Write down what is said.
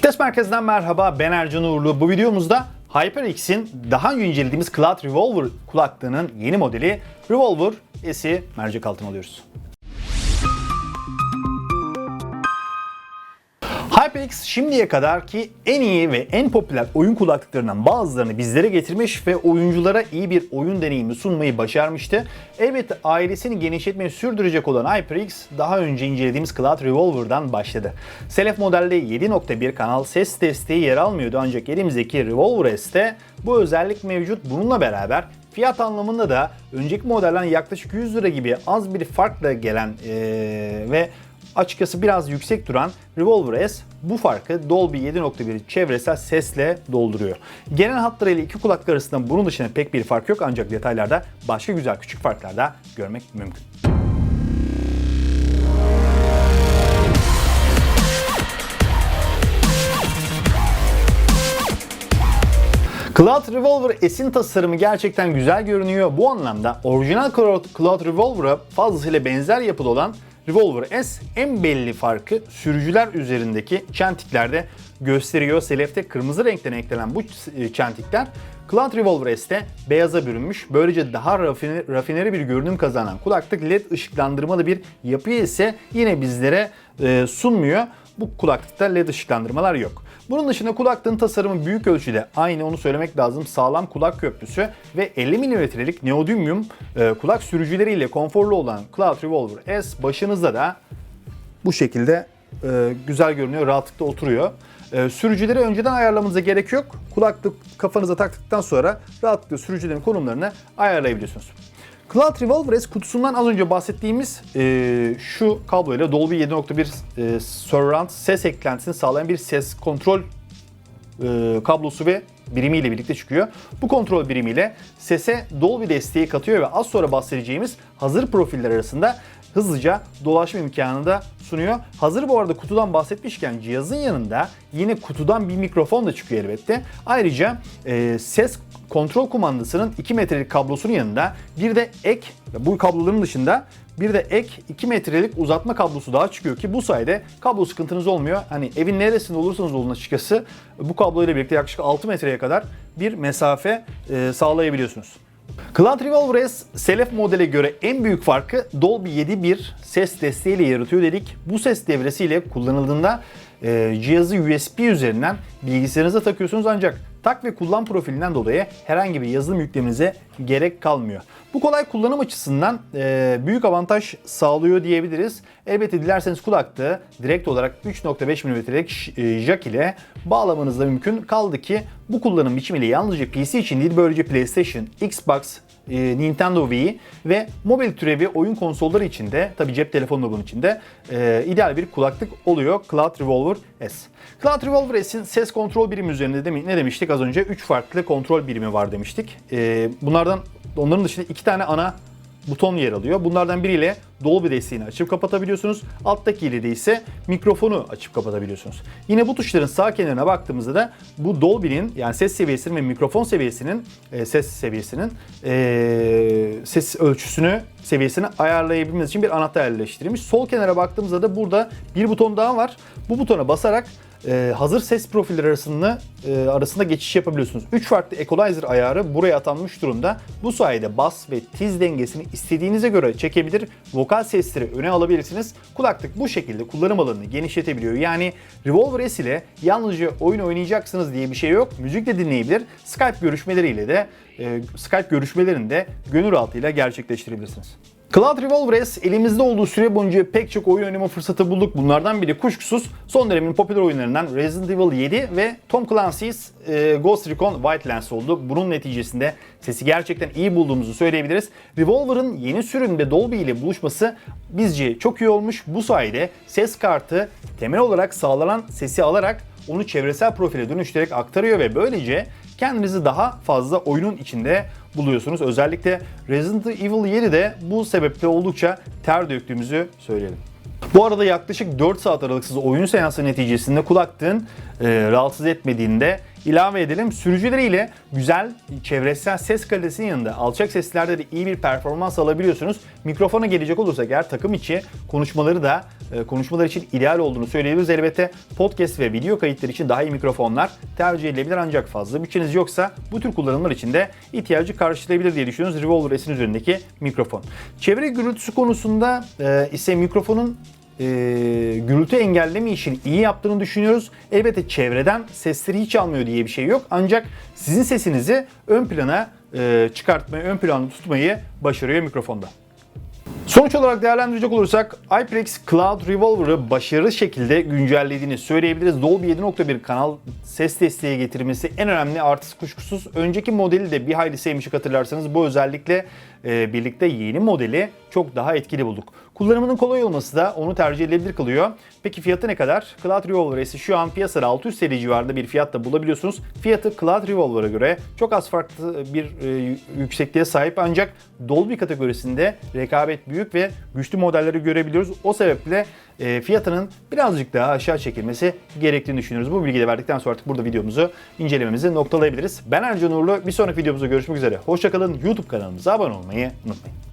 Fitness Merkezi'nden merhaba ben Ercan Uğurlu. Bu videomuzda HyperX'in daha önce incelediğimiz Cloud Revolver kulaklığının yeni modeli Revolver S'i mercek altına alıyoruz. HyperX şimdiye kadar ki en iyi ve en popüler oyun kulaklıklarından bazılarını bizlere getirmiş ve oyunculara iyi bir oyun deneyimi sunmayı başarmıştı. Elbette ailesini genişletmeyi sürdürecek olan HyperX daha önce incelediğimiz Cloud Revolver'dan başladı. Selef modelde 7.1 kanal ses desteği yer almıyordu ancak elimizdeki Revolver S'te bu özellik mevcut. Bununla beraber Fiyat anlamında da önceki modelden yaklaşık 100 lira gibi az bir farkla gelen ee, ve açıkçası biraz yüksek duran Revolver S bu farkı Dolby 7.1 çevresel sesle dolduruyor. Genel hatlarıyla iki kulaklık arasında bunun dışında pek bir fark yok ancak detaylarda başka güzel küçük farklar da görmek mümkün. Cloud Revolver S'in tasarımı gerçekten güzel görünüyor. Bu anlamda orijinal Cloud Revolver'a fazlasıyla benzer yapıda olan Revolver S en belli farkı sürücüler üzerindeki çentiklerde gösteriyor. Selefte kırmızı renkten eklenen bu çentikler Cloud Revolver S'te beyaza bürünmüş. Böylece daha rafine, rafineri bir görünüm kazanan kulaklık LED ışıklandırmalı bir yapıyı ise yine bizlere e, sunmuyor. Bu kulaklıkta LED ışıklandırmalar yok. Bunun dışında kulaklığın tasarımı büyük ölçüde aynı onu söylemek lazım sağlam kulak köprüsü ve 50 mm'lik neodymium e, kulak sürücüleriyle konforlu olan Cloud Revolver S başınızda da bu şekilde e, güzel görünüyor, rahatlıkla oturuyor. E, sürücüleri önceden ayarlamanıza gerek yok. Kulaklık kafanıza taktıktan sonra rahatlıkla sürücülerin konumlarını ayarlayabiliyorsunuz. Cloud Revolver S kutusundan az önce bahsettiğimiz e, şu kabloyla Dolby 7.1 e, Surround ses eklentisini sağlayan bir ses kontrol e, kablosu ve birimiyle birlikte çıkıyor. Bu kontrol birimiyle sese Dolby desteği katıyor ve az sonra bahsedeceğimiz hazır profiller arasında hızlıca dolaşma imkanını da sunuyor. Hazır bu arada kutudan bahsetmişken cihazın yanında yine kutudan bir mikrofon da çıkıyor elbette. Ayrıca e, ses kontrol kumandasının 2 metrelik kablosunun yanında bir de ek bu kabloların dışında bir de ek 2 metrelik uzatma kablosu daha çıkıyor ki bu sayede kablo sıkıntınız olmuyor. Hani evin neresinde olursanız olun açıkçası bu kabloyla birlikte yaklaşık 6 metreye kadar bir mesafe e, sağlayabiliyorsunuz. Cloud Revolver Selef modele göre en büyük farkı Dolby 7.1 ses desteğiyle yaratıyor dedik. Bu ses devresiyle kullanıldığında e, cihazı USB üzerinden bilgisayarınıza takıyorsunuz ancak tak ve kullan profilinden dolayı herhangi bir yazılım yüklemenize gerek kalmıyor. Bu kolay kullanım açısından e, büyük avantaj sağlıyor diyebiliriz. Elbette dilerseniz kulaklığı direkt olarak 3.5 mm'lik e, jack ile bağlamanız da mümkün. Kaldı ki bu kullanım biçimiyle yalnızca PC için değil böylece PlayStation, Xbox, e, Nintendo Wii ve mobil türevi oyun konsolları için de tabi cep telefonu bunun içinde e, ideal bir kulaklık oluyor Cloud Revolver S. Cloud Revolver S'in ses kontrol birimi üzerinde de, ne demiştik az önce? 3 farklı kontrol birimi var demiştik. E, bunlardan onların dışında iki tane ana buton yer alıyor. Bunlardan biriyle Dolby desteğini açıp kapatabiliyorsunuz. Alttakiyle de ise mikrofonu açıp kapatabiliyorsunuz. Yine bu tuşların sağ kenarına baktığımızda da bu Dolby'nin yani ses seviyesinin ve mikrofon seviyesinin e, ses seviyesinin e, ses ölçüsünü seviyesini ayarlayabilmeniz için bir anahtar yerleştirilmiş. Sol kenara baktığımızda da burada bir buton daha var. Bu butona basarak e, hazır ses profilleri arasında e, arasında geçiş yapabiliyorsunuz. 3 farklı equalizer ayarı buraya atanmış durumda. Bu sayede bas ve tiz dengesini istediğinize göre çekebilir. Vokal sesleri öne alabilirsiniz. Kulaklık bu şekilde kullanım alanını genişletebiliyor. Yani Revolver S ile yalnızca oyun oynayacaksınız diye bir şey yok. Müzik de dinleyebilir. Skype görüşmeleriyle de e, Skype görüşmelerini de gönül rahatlığıyla gerçekleştirebilirsiniz. Cloud Revolver S elimizde olduğu süre boyunca pek çok oyun oynama fırsatı bulduk. Bunlardan biri kuşkusuz son dönemin popüler oyunlarından Resident Evil 7 ve Tom Clancy's e, Ghost Recon Wildlands oldu. Bunun neticesinde sesi gerçekten iyi bulduğumuzu söyleyebiliriz. Revolver'ın yeni sürümde Dolby ile buluşması bizce çok iyi olmuş. Bu sayede ses kartı temel olarak sağlanan sesi alarak onu çevresel profile dönüştürerek aktarıyor ve böylece kendinizi daha fazla oyunun içinde buluyorsunuz. Özellikle Resident Evil 7'de bu sebeple oldukça ter döktüğümüzü söyleyelim. Bu arada yaklaşık 4 saat aralıksız oyun seansı neticesinde kulaklığın e, rahatsız etmediğinde ilave edelim. Sürücüleriyle güzel çevresel ses kalitesinin yanında alçak seslerde de iyi bir performans alabiliyorsunuz. Mikrofona gelecek olursak eğer takım içi konuşmaları da e, konuşmalar için ideal olduğunu söyleyebiliriz. Elbette podcast ve video kayıtları için daha iyi mikrofonlar tercih edilebilir ancak fazla bütçeniz yoksa bu tür kullanımlar için de ihtiyacı karşılayabilir diye düşünüyoruz Revolver S'in üzerindeki mikrofon. Çevre gürültüsü konusunda e, ise mikrofonun e, gürültü engelleme işini iyi yaptığını düşünüyoruz. Elbette çevreden sesleri hiç almıyor diye bir şey yok. Ancak sizin sesinizi ön plana e, çıkartmayı, ön planda tutmayı başarıyor mikrofonda. Sonuç olarak değerlendirecek olursak iPlex Cloud Revolver'ı başarılı şekilde güncellediğini söyleyebiliriz. Dolby 7.1 kanal ses desteği getirmesi en önemli artısı kuşkusuz. Önceki modeli de bir hayli sevmiştik hatırlarsanız. Bu özellikle birlikte yeni modeli çok daha etkili bulduk. Kullanımının kolay olması da onu tercih edilebilir kılıyor. Peki fiyatı ne kadar? Cloud Revolver S'i şu an piyasada 600 TL civarında bir fiyatta bulabiliyorsunuz. Fiyatı Cloud Revolver'a göre çok az farklı bir e, yüksekliğe sahip ancak Dolby kategorisinde rekabet büyük ve güçlü modelleri görebiliyoruz. O sebeple e, fiyatının birazcık daha aşağı çekilmesi gerektiğini düşünüyoruz. Bu bilgiyi de verdikten sonra artık burada videomuzu incelememizi noktalayabiliriz. Ben Ercan Uğurlu. Bir sonraki videomuzda görüşmek üzere. Hoşçakalın. YouTube kanalımıza abone olmayı unutmayın.